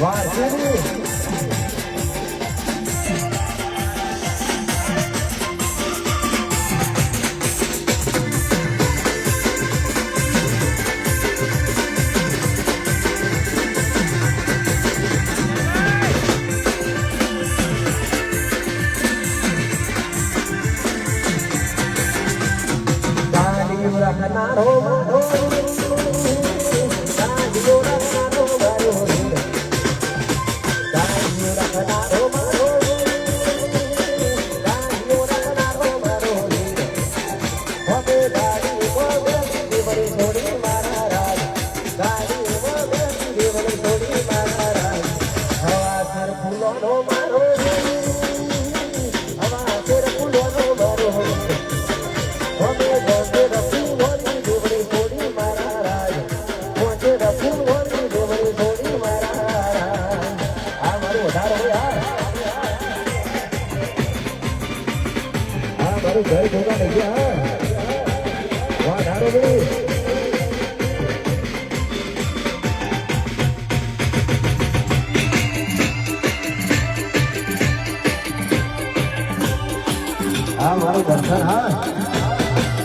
Vai, Vai. મારું ઘર ભોગા થઈ ગયા વાહ ધારો ભાઈ હા, મારું દર્શન, હા.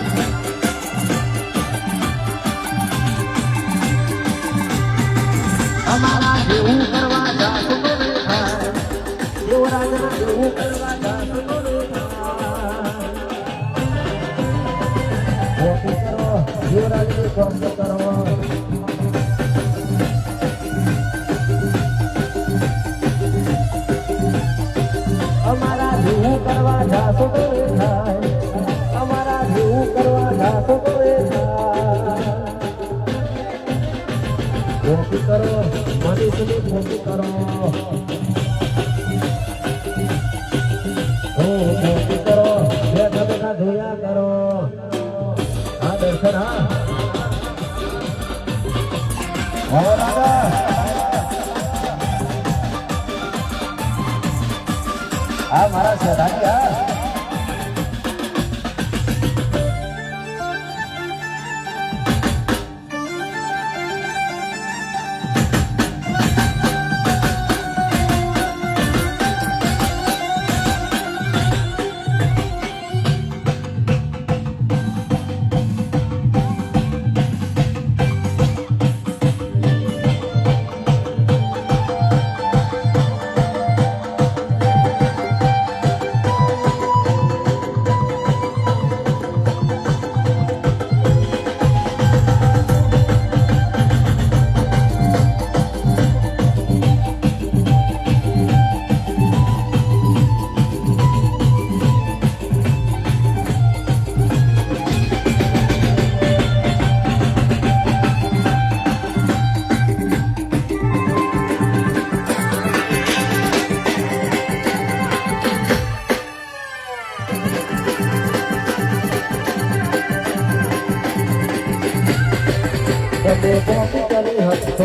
અમારા જેવું કરવા જાવ દેવરાજ જેવું કરવા જાવ અમારા જેવું કરવા જાશો કરો મને સુધી કરો.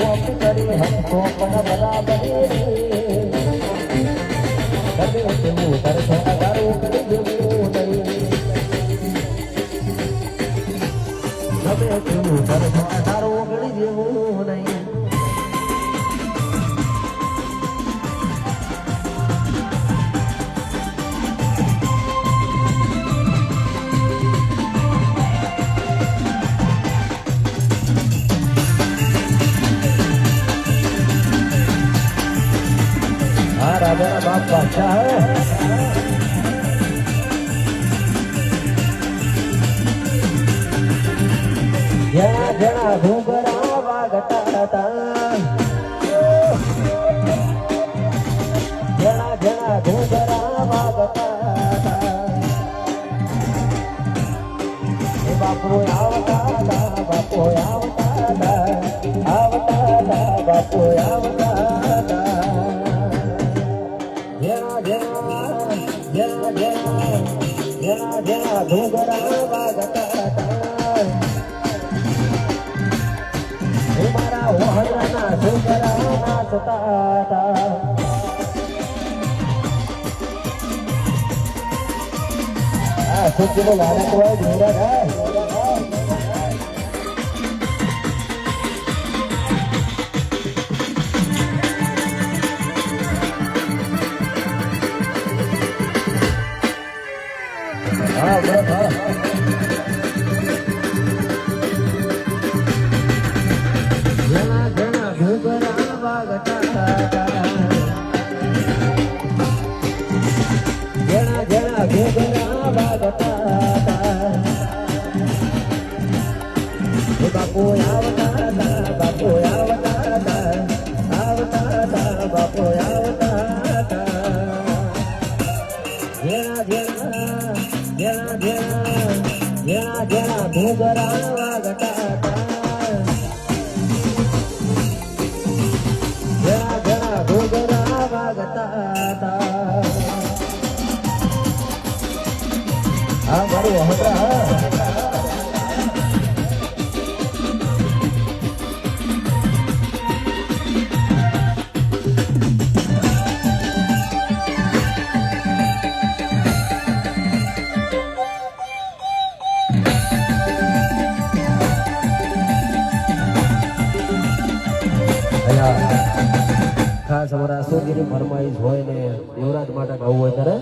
होप करे हमको बराबरी मेरा बाप बादशाह है જણા જણા ઘૂંઘરા વાગતા હતા જણા જણા ઘૂંઘરા વાગતા હતા એ બાપુ આવતા હતા બાપુ આવતા હતા આવતા હતા બાપુ આવતા હતા આ સુખીનો લાડક હોય જોડા બાપુ આવતા ઘેણા ઘેણા ઘૂઘરા વાગતા હતા ઘણા ઘણા ઘૂઘરા વાગતા હતા હા મારું હમણાં અમારા ફરમાઈશ હોય ને દેવરાજ માટે ગાવું હોય ત્યારે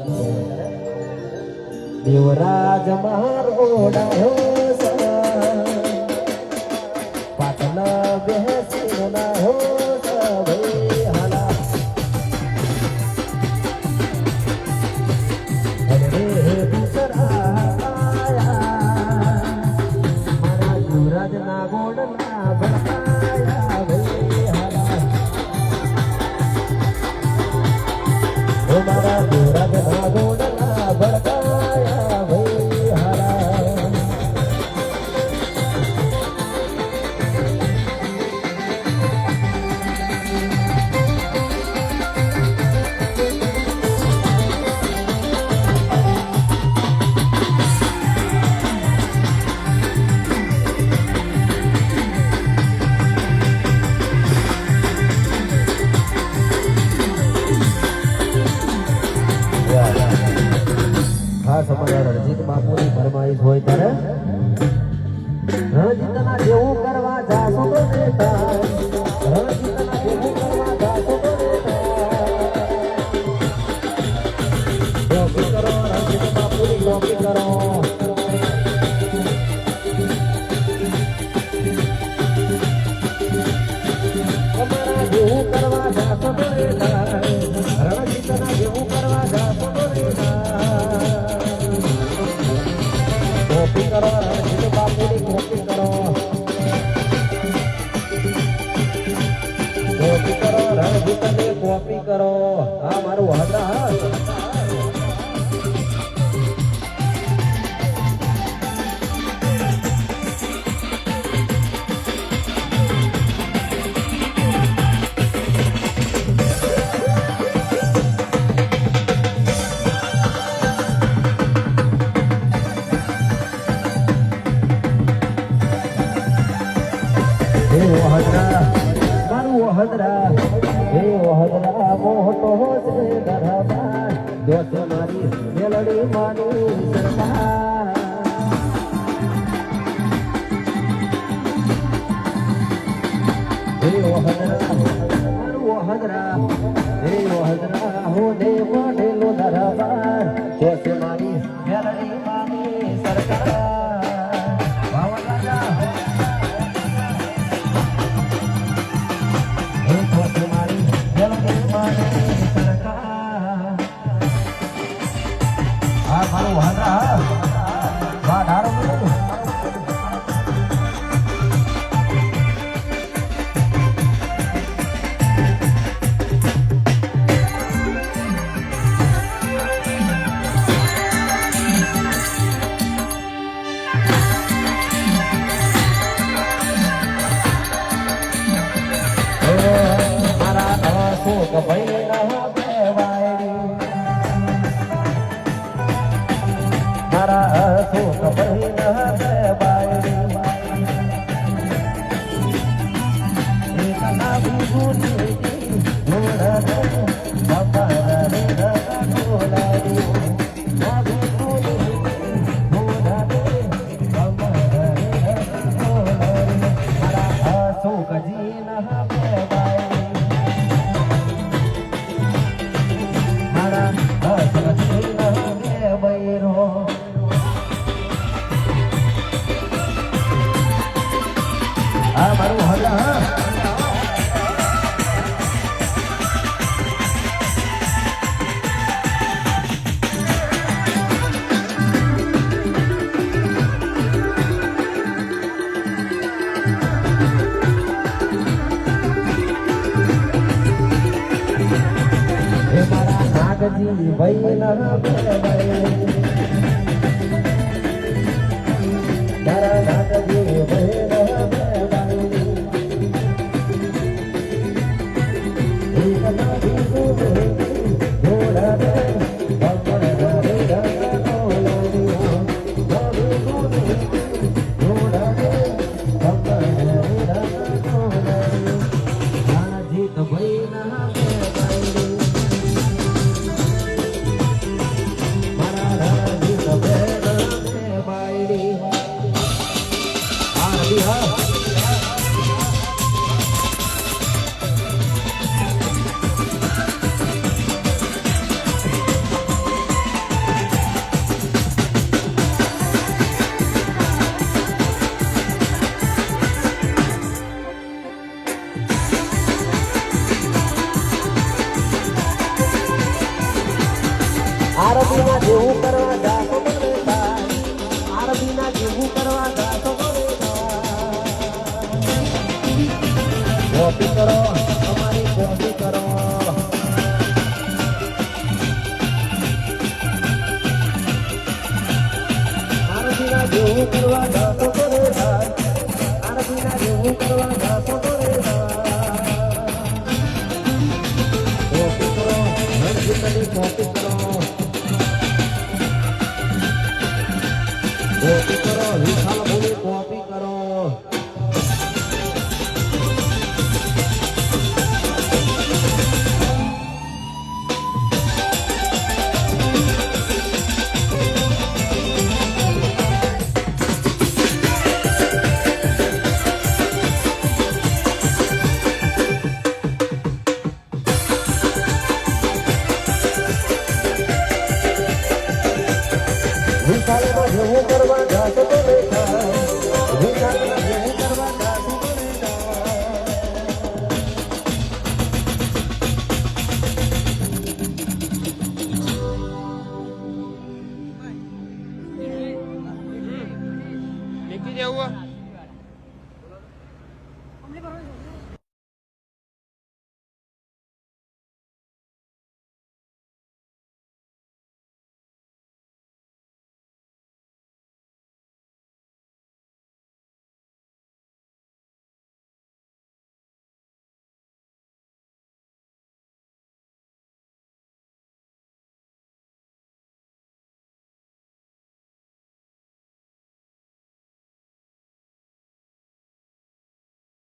દેવરાજ મારો કોપી કરો રણજીતની કોપી કરો. આ મારું હા મોટો છે દરબાર દોસ્ત મારી મેલડી માની સરકાર હે વહદરા હે વહદરા હો દે ઢેલો દરબાર 欢迎来到。નાગજી ભાઈ ના તારા આરબીના જેવું કરવા જાતો બનેતા આરબીના જેવું કરવા જાતો બનેતા કોપી કરો તમારી કોપી કરો આરબીના જેવું કરવા જાતો જેવું કરવા તારે માં જવું કરવા